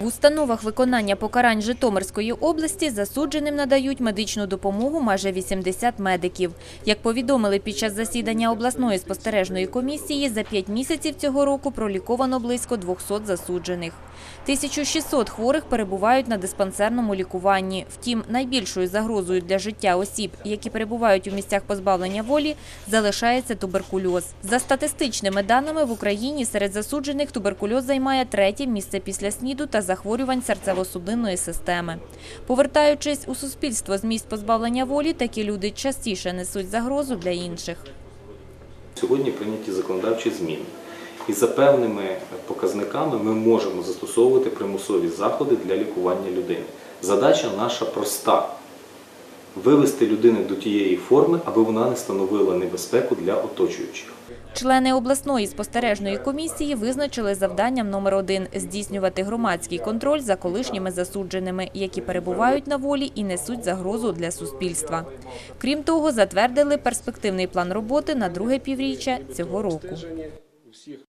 В установах виконання покарань Житомирської області засудженим надають медичну допомогу майже 80 медиків. Як повідомили під час засідання обласної спостережної комісії, за 5 місяців цього року проліковано близько 200 засуджених. 1600 хворих перебувають на диспансерному лікуванні. Втім, найбільшою загрозою для життя осіб, які перебувають у місцях позбавлення волі, залишається туберкульоз. За статистичними даними, в Україні серед засуджених туберкульоз займає третє місце після СНІДу та захворювань серцево-судинної системи. Повертаючись у суспільство з місць позбавлення волі, такі люди частіше несуть загрозу для інших. Сьогодні прийняті законодавчі зміни. І за певними показниками ми можемо застосовувати примусові заходи для лікування людини. Задача наша проста вивести людину до тієї форми, аби вона не становила небезпеку для оточуючих. Члени обласної спостережної комісії визначили завданням номер один – здійснювати громадський контроль за колишніми засудженими, які перебувають на волі і несуть загрозу для суспільства. Крім того, затвердили перспективний план роботи на друге півріччя цього року.